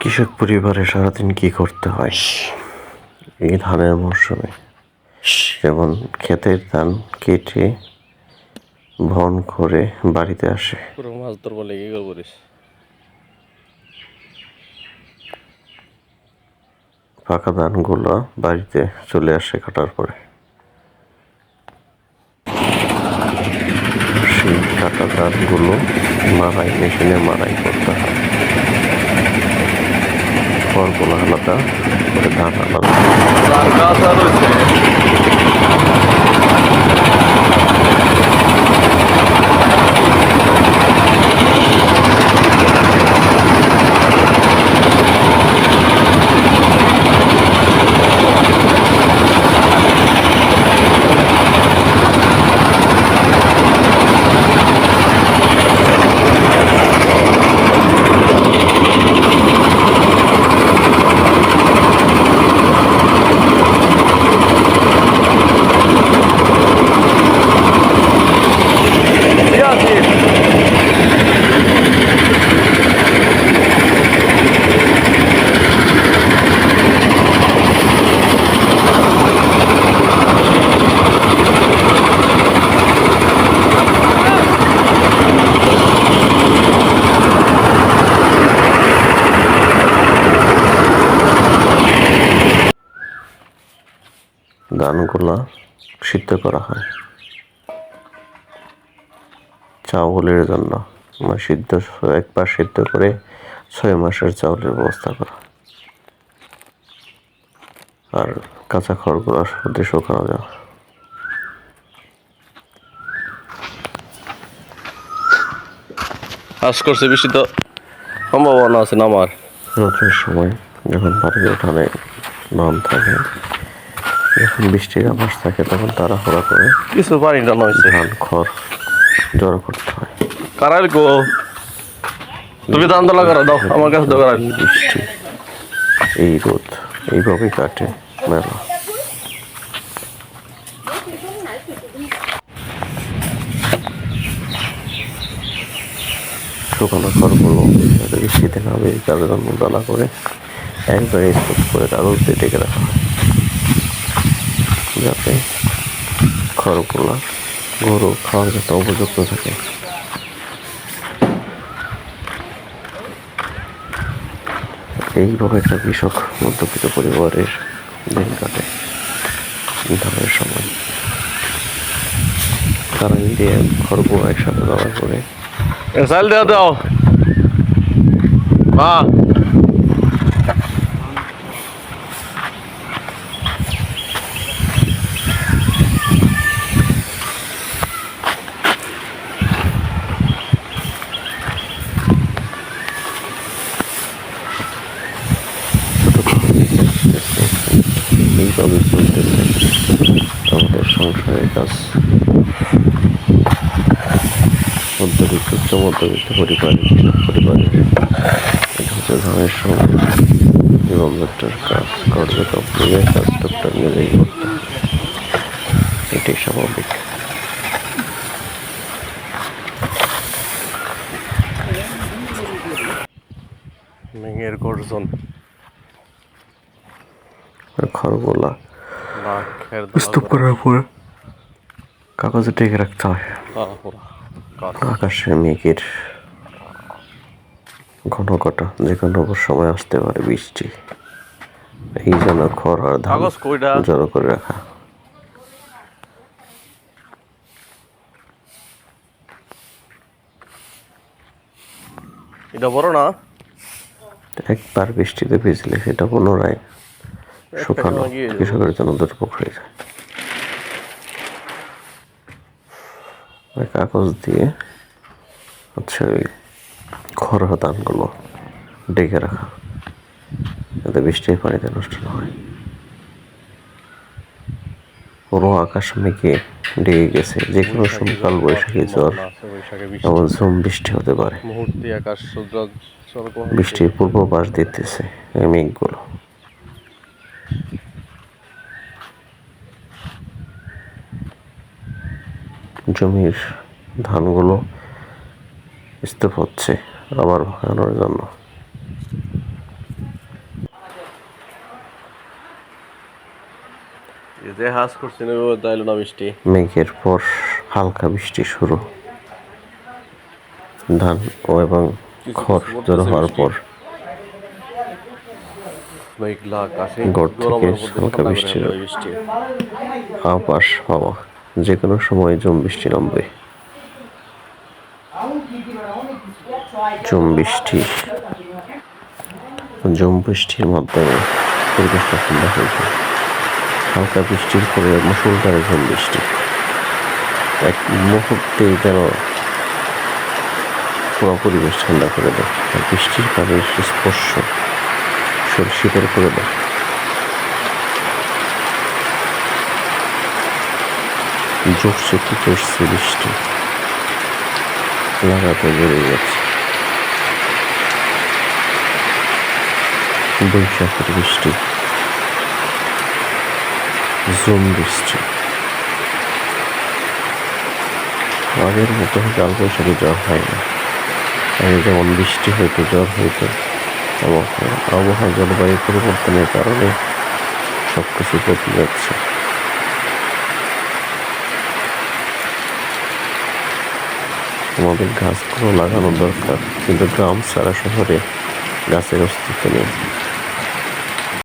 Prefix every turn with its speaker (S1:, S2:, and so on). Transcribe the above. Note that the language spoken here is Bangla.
S1: কৃষক পরিবারে সারাদিন কি করতে হয়? এই ধানের মরশুমে। যেমন ক্ষেতের ধান কেটে ভন করে বাড়িতে আসে।
S2: মাছ ধরবো লেগে গেল করিস
S1: ফাঁকা ধানগুলো বাড়িতে চলে আসে কাটার পরে। সেই কাটা ধানগুলো মারাই মেশিনে মারাই করতে হয়। ফলগুলো আলাদা ধান আলাদা
S2: কাঁচা রয়েছে
S1: ধানগুলা সিদ্ধ করা হয়। চাউলের জন্য মানে সিদ্ধ একবার সিদ্ধ করে ছয় মাসের চাউলের ব্যবস্থা করা আর কাঁচা খড়গুলো রোদে শুকানো যাওয়া
S2: আজ করছে বেশি তো সম্ভাবনা আছে না আমার
S1: রোদের সময় যখন বাড়ির উঠানে নাম থাকে যখন বৃষ্টির আভাস থাকে তখন তাড়াহুড়া করে
S2: কিছু পানি টানা হয়েছে।
S1: ধান খড় জড়ো করতে হয়।
S2: কারাইল গো। তুমি দান দলা করো দাও আমার কাছে দাও কারাইল
S1: বৃষ্টি এই রোদ এইভাবেই কাটে মেলা। শুকানো খড়গুলো বৃষ্টিতে না বেরিয়ে তাদের জন্য দানা করে একবারে স্তূপ করে কাগজ দিয়ে ডেকে রাখা হয়। যাতে খড়গুলো, গরু খাওয়ার যাতে উপযুক্ত থাকে। এইভাবে একটা কৃষক মধ্যবিত্ত পরিবারের দিন কাটে। ধানের সময়। কারণ দিয়ে খড়গু একসাথে দেওয়ার পরে
S2: চাল দেওয়া দাও। মা।
S1: এইভাবে চলতেছে। আমাদের সংসারের কাজ। মধ্যবিত্ত উচ্চ মধ্যবিত্ত পরিবারের পরিবারের এটা হচ্ছে ধানের সময় কাজ তো নিজের কাজ টুকটাক নিজেই করতে স্বাভাবিক।
S2: মেঘের গর্জন।
S1: খড়গুলা স্তূপ করার পর কাগজে টেকে রাখতে হয়। আকাশে। মেঘের ঘন ঘটা যে কোনো সময় আসতে পারে বৃষ্টি। এই জন্য খড় আর ধান জড়ো করে রাখা।
S2: এটা বড় না?
S1: একবার বৃষ্টিতে ভিজলে সেটা পুনরায় শুকানো। কৃষকের জন্য হয়ে যায়। কাগজ দিয়ে হচ্ছে ওই খড় ধানগুলো ডেকে রাখা। যাতে বৃষ্টির পানিতে নষ্ট না হয়। পুরো আকাশ মেঘে ডেকে গেছে। যে কোনো সময় কাল বৈশাখী জ্বর এমন ঝুম বৃষ্টি হতে পারে। বৃষ্টির পূর্বাভাস দিতেছে এই মেঘগুলো। জমির ধানগুলো স্তূপ হচ্ছে আবার ভাঙানোর জন্য। মেঘের পর হালকা বৃষ্টি শুরু। ধান এবং খড় জড়ো হওয়ার পর গড় থেকে হালকা বৃষ্টির যে কোনো সময় জম বৃষ্টি নামবে। জম বৃষ্টি। জম বৃষ্টির মাধ্যমে পরিবেশটা ঠান্ডা হয়েছে হালকা বৃষ্টির পরে মুসুলধারে ঝম বৃষ্টি। এক মুহূর্তে যেন পুরো পরিবেশ ঠান্ডা করে দেয়। আর বৃষ্টির পানির স্পর্শ শীতল করে দেয় জোরছে কি করছে বৃষ্টি লাগাতে বেড়ে গেছে। বৈশাখের বৃষ্টি জুম বৃষ্টি আগের মতো কাল বৈশাখে জ্বর হয় না। আগে যেমন বৃষ্টি হইতো, জ্বর হইতো। আবহাওয়া জলবায়ু পরিবর্তনের কারণে সব কিছু বদলে যাচ্ছে। আমাদের গাছগুলো লাগানো দরকার, কিন্তু গ্রাম সারা শহরে গাছের অস্তিত্ব নেই।